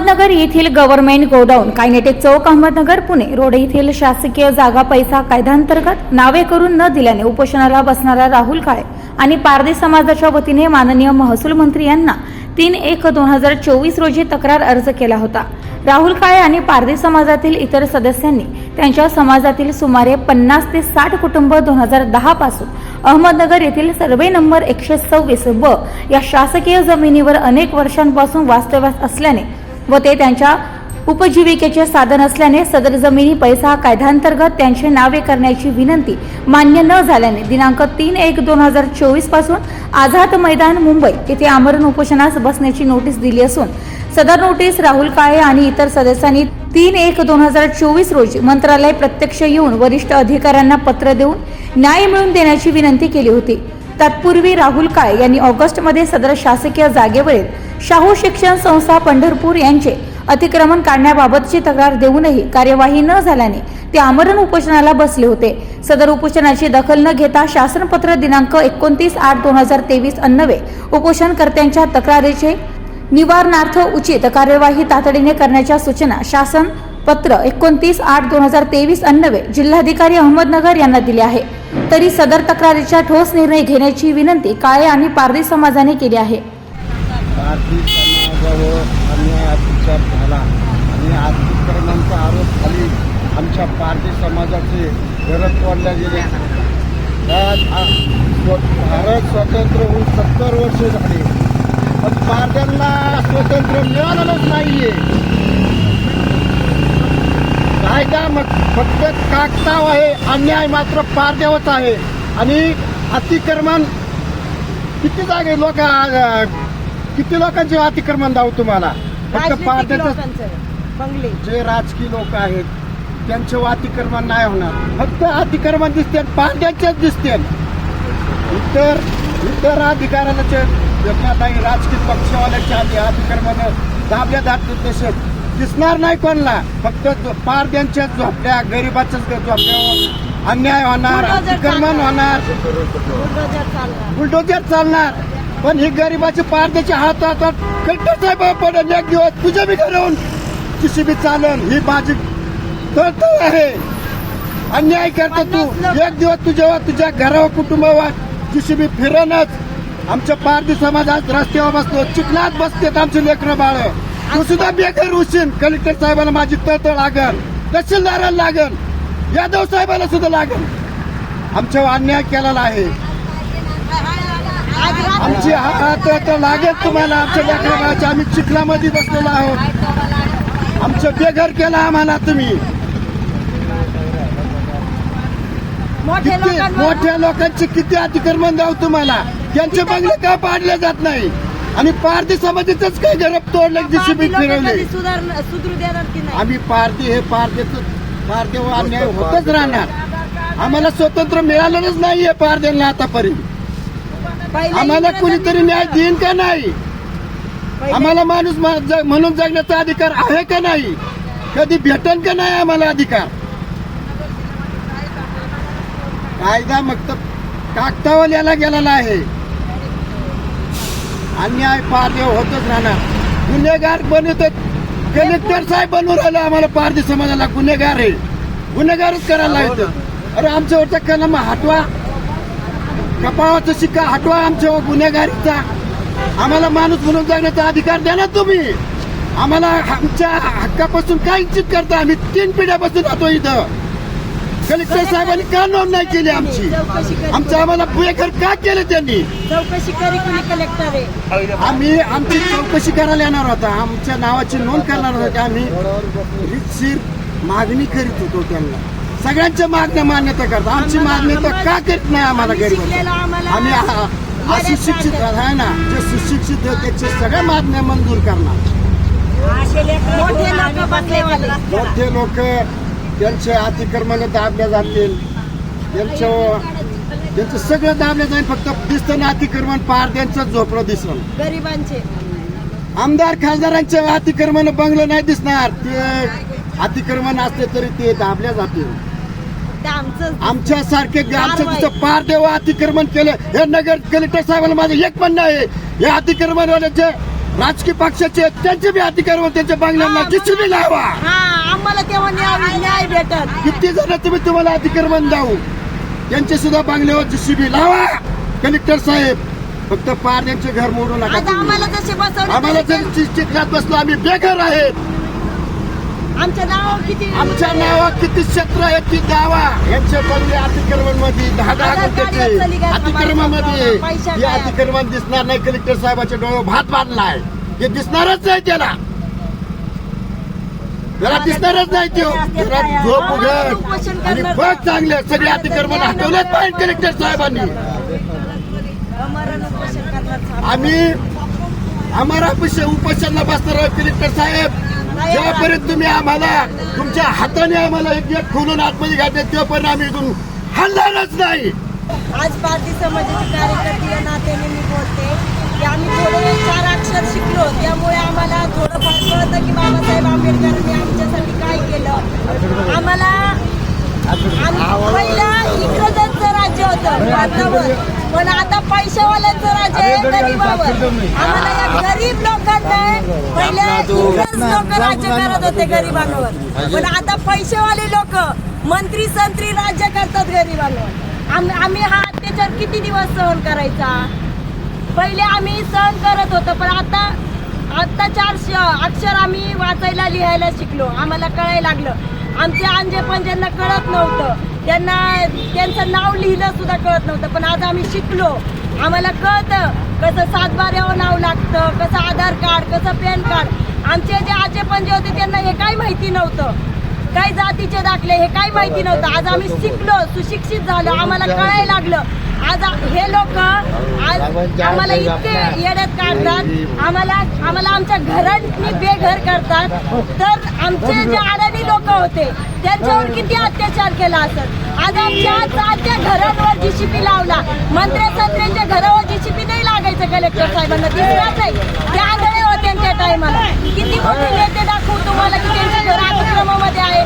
अहमदनगर येथील government godown Kinetic chowk Ahmednagar Pune road येथील शासकीय जागा पैसा कायद्यांतर्गत नावे करून न दिल्याने उपोषणाला बसणारा राहुल काळे आणि पारधी समाजाच्या वतीने माननीय महसूल मंत्री यांना तीन एक दोन हजार चोवीस रोजी तक्रार अर्ज केला होता. राहुल काळे आणि पारधी समाजातील इतर सदस्यांनी त्यांच्या समाजातील सुमारे पन्नास ते साठ कुटुंब दोन हजार दहा पासून अहमदनगर येथील सर्वे नंबर एकशे सव्वीस ब या शासकीय जमिनीवर अनेक वर्षांपासून वास्तव्यास असल्याने व ते त्यांच्या उपजीविकेचे साधन असल्याने सदर जमिनी पैसा कायद्यांतर्गत त्यांचे नावे करण्याची विनंती मान्य न झाल्याने दिनांक तीन एक दोन हजार चोवीसपासून आझाद मैदान मुंबई येथे आमरण उपोषणास बसण्याची नोटीस दिली असून सदर नोटीस राहुल काळे आणि इतर सदस्यांनी तीन एक दोन हजार चोवीस रोजी मंत्रालय प्रत्यक्ष येऊन वरिष्ठ अधिकाऱ्यांना पत्र देऊन न्याय मिळवून देण्याची विनंती केली होती. तत्पूर्वी राहुल काळे यांनी ऑगस्टमध्ये सदर शासकीय जागेवरील शाहू शिक्षण संस्था पंढरपूर यांचे अतिक्रमण काढण्याबाबतची तक्रार देऊनही कार्यवाही न झाल्याने ते आमरण उपोषणाला बसले होते. सदर उपोषणाची दखल न घेता शासनपत्र दिनांक एकोणतीस आठ दोन हजार तेवीस अन्नवे उपोषणकर्त्यांच्या तक्रारीचे निवारणार्थ उचित कार्यवाही तातडीने करण्याच्या सूचना शासन पत्र एकोणतीस आठ दोन हजार तेवीस अन्नवे जिल्हाधिकारी अहमदनगर यांना दिले आहे तरी सदर तक्रारीचा ठोस निर्णय घेण्याची विनंती काळे आणि पारधी समाजाने केली आहे. भारतीय समाजावर अन्याय अत्याचार झाला आणि अतिक्रमणांचा आरोप खाली आमच्या पारधी समाजाचे घरं तोडल्या गेले. स्व- भारत स्वतंत्र होऊन सत्तर वर्ष झाले. पण पारध्यांना स्वतंत्र मिळालेलंच नाहीये. कायदा मग फक्त कागदाव आहे अन्याय मात्र पारदेवच आहे. आणि अतिक्रमण किती जागे लोक किती लोकांचे अतिक्रमण दाव तुम्हाला? फक्त बंगले. जे राजकीय लोक आहेत त्यांचे अतिक्रमण नाही होणार. फक्त अतिक्रमण दिसते पारद्याचेच दिसते. इतर इतर अधिकाऱ्याचे राजकीय पक्षवाल्याचे आधी अतिक्रमण दाबल्या जात तसे दिसणार नाही कोणला. फक्त पारद्यांच्या झोपड्या गरीबाच्याच झोपड्यावर अन्याय होणार अतिक्रमण. होणार. बुलडोजर चालणार. पण ही गरीबाची पारद्याच्या हातात कलेक्टर साहेब पडेल एक दिवस तुझ्या बी घराहून कशी बी चालन. ही माझी तळतळ आहे. अन्याय करतो तू. एक दिवस तुझ्या तुझ्या घरावर कुटुंबावर कशी बी फिरणच आमच्या पारधी समाज आज रस्त्यावर बसलो. चिखलात बसतेत आमचे लेकरं बाळ. तू सुद्धा बेघर उशीन कलेक्टर साहेबाला माझी तळतळ लागल. तहसीलदाराला लागल. यादव साहेबाला सुद्धा लागल. आमच्यावर अन्याय केलेला आहे. आमची तर लागेल तुम्हाला. आमच्या लेकराचे आम्ही चिखलामध्ये बसलेलो आहोत. आमचं बेघर केलं आम्हाला तुम्ही. मोठ्या लोकांचे किती अतिक्रमण द्याव तुम्हाला? त्यांचे बंगले का पाडले जात नाही? आणि पारधी समाजाचंच काय घर तोडलं लोकं फिरवले? कधी सुधार सुधरू देणार की नाही? आम्ही पारधी हे पारदेच पारदेव अन्याय होतच राहणार. आम्हाला स्वतंत्र मिळालेलंच नाहीये पारद्यांना आतापर्यंत. आम्हाला कुणीतरी न्याय देईन का नाही? आम्हाला माणूस म्हणून जगण्याचा अधिकार आहे का नाही? कधी भेटन का नाही आम्हाला अधिकार? कायदा मग कागदावर याला गेलेला आहे. अन्याय पारदे होतच राहणार. गुन्हेगार बनवत. कलेक्टर साहेब बनवून राहिले आम्हाला पारधी समाजाला. गुन्हेगार आहे. गुन्हेगारच करायला येतं अरे आमच्यावरचा कलम हटवा. कपाळाचा शिक्का हटवा आमच्या गुन्हेगारीचा. आम्हाला माणूस म्हणून जगण्याचा अधिकार द्या ना तुम्ही. आम्हाला आमच्या हक्कापासून काय इच्छित करता? आम्ही तीन पिढ्यापासून राहतो इथं. कलेक्टर साहेबांनी का नोंद नाही केली आमची. चौकशी करी आमचं आम्हाला बेघर का केलं त्यांनी? चौकशी करी कुणी कलेक्टर आहे? आम्ही आमची चौकशी करायला येणार होता. आमच्या नावाची नोंद करणार होता की आम्ही रितशीर मागणी करीत होतो त्यांना. सगळ्यांच्या मागण्या मान्यता करतो. आमची मान्यता का करीत नाही आम्हाला आम्ही गरीब आम्ही अशिक्षित आहे ना जे सुशिक्षित आहे त्याच्या सगळ्या मागण्या मंजूर करणार. मोठे लोक बसलेवाले मोठे लोक त्यांचे अतिक्रमण दाबल्या जातील. त्यांच्या त्यांचं सगळं दाबलं जाईल फक्त दिसतं ना अतिक्रमण पार त्यांचं झोपडं दिसलं. गरिबांचे. आमदार खासदारांचे अतिक्रमण बंगलं नाही दिसणार. ते अतिक्रमण असले तरी ते दाबल्या जातील. आमच्या सारखे. तिथं पार देव अतिक्रमण केलं हे नगर कलेक्टर साहेबांना माझं एक म्हणणं आहे हे अतिक्रमणवाल्याचे राजकीय पक्षाचे त्यांचे बी अतिक्रमण त्यांच्या बांगल्यांना हा, जिसीबी लावा. हा आम्हाला तेव्हा न्याय न्याय भेटत. किती जण तुम्ही तुम्हाला अतिक्रमण जाऊ. त्यांचे सुद्धा बांगल्यावर जिसीबी लावा कलेक्टर साहेब. फक्त पार त्यांचे घर मोडू नका. आम्हाला आम्हाला तसे जर चि- चिखलात बसलो आम्ही बेघर आहेत. आमच्या नाव किती आमच्या नावात किती क्षेत्र आहेत ती दावा. यांचे बंगले अतिक्रमणमध्ये दहा दहा आधार गुंठ्याचे कार्डला चली गेला अतिक्रमणमध्ये पैसा हे? अतिक्रमण दिसणार नाही. कलेक्टर साहेबाच्या डोळे भात बांधलाय. हे दिसणारच नाही त्याला. त्याला दिसणारच नाही तो. त्याला झोप उघड. आणि बघ चांगले सगळे अतिक्रमण हटवलेच पाहिजे कलेक्टर साहेबांनी. आम्ही आम्हाला उपोष- उपोषणला बसणार कलेक्टर साहेब. जेव्हापर्यंत तुम्ही आम्हाला तुमच्या हाताने आम्हाला एक गेट खोलून आतमध्ये घालते तेव्हापर्यंत आम्ही इथून हलणारच नाही. आज भारतीय समाजाची कार्यकर्ती या नात्याने मी बोलते. की आम्ही थोडे चार अक्षर शिकलो त्यामुळे आम्हाला थोडंफार कळतं की बाबासाहेब आंबेडकरांनी आमच्यासाठी काय केलं. आम्हाला आम- पहिलं राज्य होतं भारतावर पण आता पैशावाल्यांचं राज्य आहे गरीबावर. आम्हाला या गरीब लोकांना पहिले इंग्रज लोक राज्य करत होते गरीबांवर. पण आता पैसेवाले लोक मंत्री संत्री राज्य करतात गरीबांवर. आम- आम्ही हा अत्याचार किती दिवस सहन करायचा? पहिले आम्ही सहन करत होतो पण आता आता चार अक्षर आम्ही वाचायला लिहायला शिकलो. आम्हाला कळायला लागलं. आमच्या अंजे पंजांना कळत नव्हतं. त्यांना त्यांचं नाव लिहिलं सुद्धा कळत नव्हतं. पण आज आम्ही शिकलो. आम्हाला कळतं कसं सातबाऱ्यावर नाव लागतं कसं आधार कार्ड कसं पॅन कार्ड. आमचे जे आजे पंजे होते त्यांना हे काही माहिती नव्हतं. काही जातीचे दाखले हे काही माहिती नव्हतं. आज आम्ही शिकलो सुशिक्षित झालो. आम्हाला कळायला लागलं. आज हे लोक आज आम्हाला इतके येड्यात काढतात. आम्हाला आम्हाला आमच्या घरांनी बेघर करतात. तर आमचे जे अडाणी लोक होते त्यांच्यावर किती अत्याचार केला असत आज आमच्या सातच्या घरांवर जीसीपी लावला. मंत्र्या संत्र्यांच्या घरावर जीसीपी नाही लागायचं कलेक्टर साहेबांना. दिसणार नाही. ते आंधळे होते त्या टायमाला किती मोठे नेते दाखवू तुम्हाला की त्यांच्या घर अतिक्रमणामध्ये आहे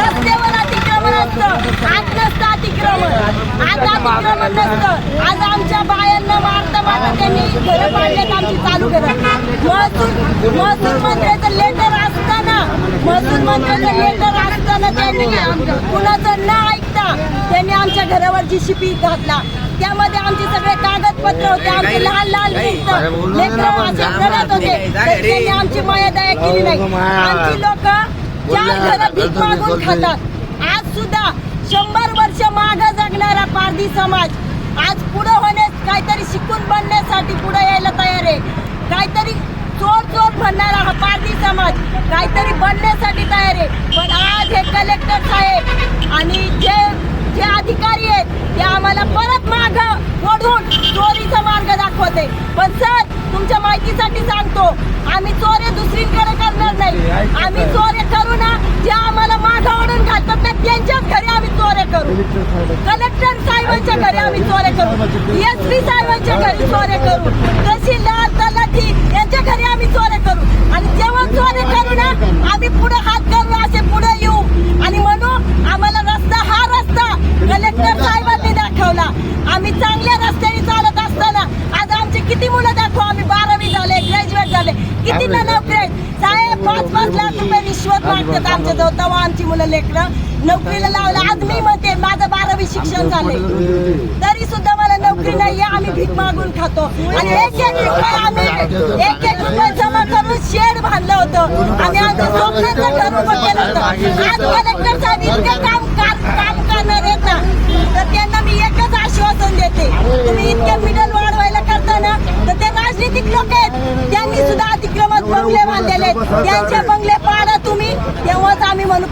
रस्त्यावर अतिक्रमण असतं आज नसतं अतिक्रमण आज नसतं आज आमच्या बायांना मारता मारता त्यांनी घरं पाडल्यात आमची चालू घरं महसूल महसूल मंत्र्याचं लेटर असताना महसूल मंत्र्याचं लेटर असताना त्यांनी कुणाचं न ऐकता त्यांनी आमच्या घरावर जीसीपी घातला त्यामध्ये आमचे सगळे कागदपत्र होते आमचे लहान लहान लेकरं लेकरं माझे होते त्यांनी आमची माया दया केली नाही आमची लोक चार घरं भीक मागून खातात आज सुद्धा शंभर वर्ष माग जगणारा पारधी समाज. आज पुढे होण्यास काहीतरी शिकून बनण्यासाठी पुढे यायला तयार आहे. काहीतरी चोर चोर म्हणणारा हा पारधी समाज. काहीतरी बनण्यासाठी तयार आहे. पण आज हे कलेक्टर साहेब आणि जे जे अधिकारी आहेत ते आम्हाला परत माग ओढून चोरीचा मार्ग दाखवते. पण सर तुमच्या माहितीसाठी सांगतो आम्ही चोरे दुसरीकडे करणार नाही. आम्ही चोरे करू ना जे आम्हाला माग ओढून घालतात ना त्यांच्याच घरी आम्ही चोरे करू. कलेक्टर साहेबांच्या घरी आम्ही चोरे करू. एस पी साहेबांच्या घरी चोरे करू. तहसीलदार तलाठी यांच्या घरी आम्ही चोरे करू आणि जेव्हा चोरे करू ना आम्ही पुढे हात करू असे पुढे येऊ आणि म्हणू आम्हाला रस्ता हा रस्ता कलेक्टर साहेबांनी दाखवला आम्ही चांगल्या रस्त्याने चालत असताना आज आमचे किती मुलं दाखवा आम्ही बारावी झाले ग्रॅज्युएट झाले किती ना नोकरी आहेत साहेब पाच पाच लाख रुपये मागतात आमच्या जवळ तेव्हा आमची मुलं लेकरं नोकरीला लावलं. आज मी म्हणते माझं बारावी शिक्षण झालंय. तरी सुद्धा मला नोकरी नाहीये आम्ही भीक मागून खातो. आणि एक एक रुपये आम्ही एक एक रुपये जमा करून शेड बांधलं होतं. आणि आमचं स्वप्नाचं घर उभं केलं होतं. आज कलेक्टर साहेब इतके काम काम करणार आहेत ना. तर त्यांना मी एकच आश्वासन देते. तुम्ही इतके मिडल वाढवायला करताना तर ते राजनीतिक लोक आहेत. त्यांनी सुद्धा अतिक्रमण बंगले बांधलेले आहेत. त्यांचे बंगले पाडा तुम्ही तेव्हाच आम्ही म्हणू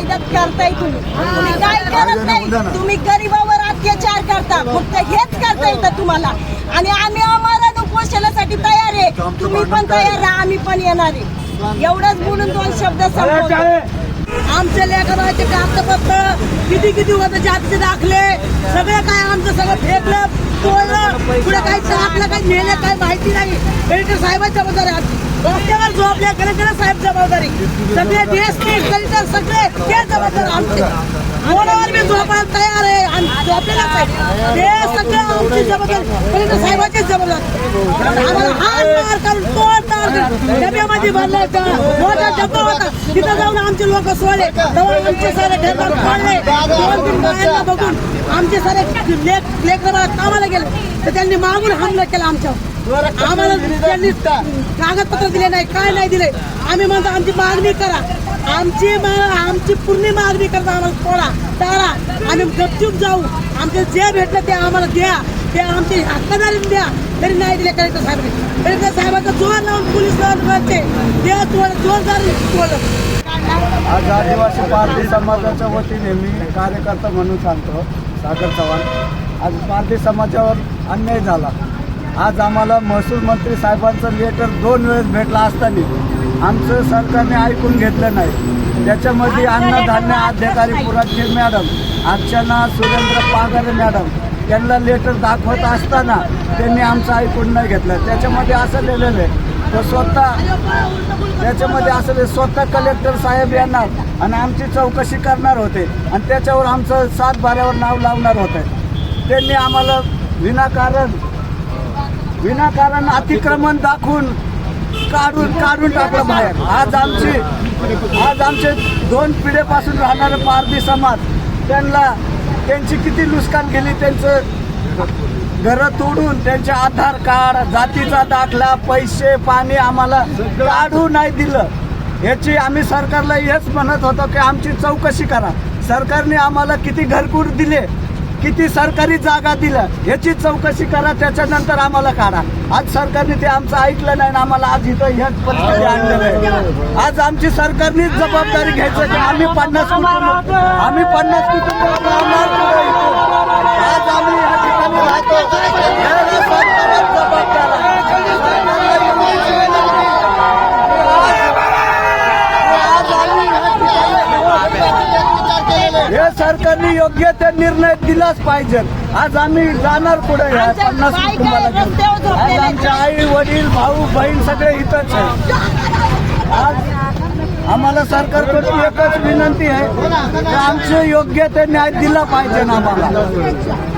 कायद्यात करताय तुम्ही. तुम्ही काय करत नाही तुम्ही गरीबावर अत्याचार करता. फक्त हेच करता येतं तुम्हाला. आणि आम्ही आम्हाला उपोषणासाठी तयार आहे. तुम्ही पण तयार राहा आम्ही पण येणार आहे. एवढंच बोलून दोन शब्द संपवतो. आमचे लेकराचे कागदपत्र किती किती होतं जातीचे दाखले? सगळं काय आमचं सगळं फेकलं? तोडलं पुढे काही आपलं काही नेलं काही माहिती नाही. कलेक्टर साहेबांची जबाबदारी आहे. जो आपल्या कलेक्टर साहेब जबाबदारी सगळे डीएसपी कलेक्टर सगळे ते जबाबदार आमचे. कोणावर मी झोपायला तयार आहे आणि झोपलेलाच आहे. ते सगळं आमची जबाबदारी कलेक्टर साहेबांचीच जबाबदारी आम्हाला हात मार करून तोंड मार करून डब्यामध्ये भरलं होतं. मोठा डब्बा होता. तिथं जाऊन आमचे लोक सोडले. तेव्हा आमचे सारे घरदार फोडले. दोन तीन बायांना बघून आमचे सारे लेख लेकरं कामाला गेले. तर त्यांनी मागून हमला केला आमच्यावर. आम्हाला त्यांनी कागदपत्र दिले नाही काय नाही दिले. आम्ही म्हणतो आमची मागणी करा. आमची मा- आमची पूर्ण मागणी करता आम्हाला सोडा टाळा. आम्ही गपचूप जाऊ. आमचे जे भेटलं ते आम्हाला द्या. ते आमची हक्कदारी द्या. तरी नाही दिले कलेक्टर साहेबांनी. कलेक्टर साहेबांचा जोर लावून पोलीस लावून करते ते जोर जोरदार आज आदिवासी पारधी समाजाच्या वतीने मी कार्यकर्ता म्हणून सांगतो सागर चव्हाण. आज पारधी समाजावर अन्याय झाला. आज आम्हाला महसूल मंत्री साहेबांचं लेटर दोन वेळेस भेटला असताना आमचं सरकारने ऐकून घेतलं नाही. त्याच्यामध्ये अन्नधान्य अधिकारी पुराची मॅडम अर्चना सुरेंद्र पागारे मॅडम त्यांना लेटर दाखवत असताना त्यांनी आमचं ऐकून नाही घेतलं. त्याच्यामध्ये असं लिहिलेलं आहे तर स्वतः त्याच्यामध्ये असं स्वतः कलेक्टर साहेब येणार आणि आमची चौकशी करणार होते आणि त्याच्यावर आमचं सात बाऱ्यावर नाव लावणार होते. त्यांनी आम्हाला विनाकारण विनाकारण अतिक्रमण दाखवून काढून काढून टाकलं बाहेर. आज आमची आज आमचे दोन पिढ्यापासून राहणारे पारधी समाज त्यांना त्यांची किती नुकसान केली त्यांचं घरं तोडून त्यांचे आधार कार्ड जातीचा दाखला पैसे पाणी आम्हाला काढू नाही दिलं. याची आम्ही सरकारला हेच म्हणत होतो की आमची चौकशी करा. सरकारने आम्हाला किती घरकुट दिले किती सरकारी जागा दिल्या ह्याची चौकशी करा त्याच्यानंतर आम्हाला काढा. आज सरकारने ते आमचं ऐकलं नाही आम्हाला आज इथं ह्याच परिस्थिती आणलेलं आहे. आज आमची सरकारनेच जबाबदारी घ्यायचं की आम्ही पन्नास कुटुंब आम्ही पन्नास कुटुंब आज आम्ही या ठिकाणी राहतो. हे सरकारने योग्य ते निर्णय दिलाच पाहिजे. आज आम्ही जाणार पुढे पन्नास कुटुंबाला आज आमचे आई वडील भाऊ बहीण सगळे इथंच आहे. आज आम्हाला सरकारकडून एकच विनंती आहे की आमचे योग्य ते न्याय दिला पाहिजे आम्हाला.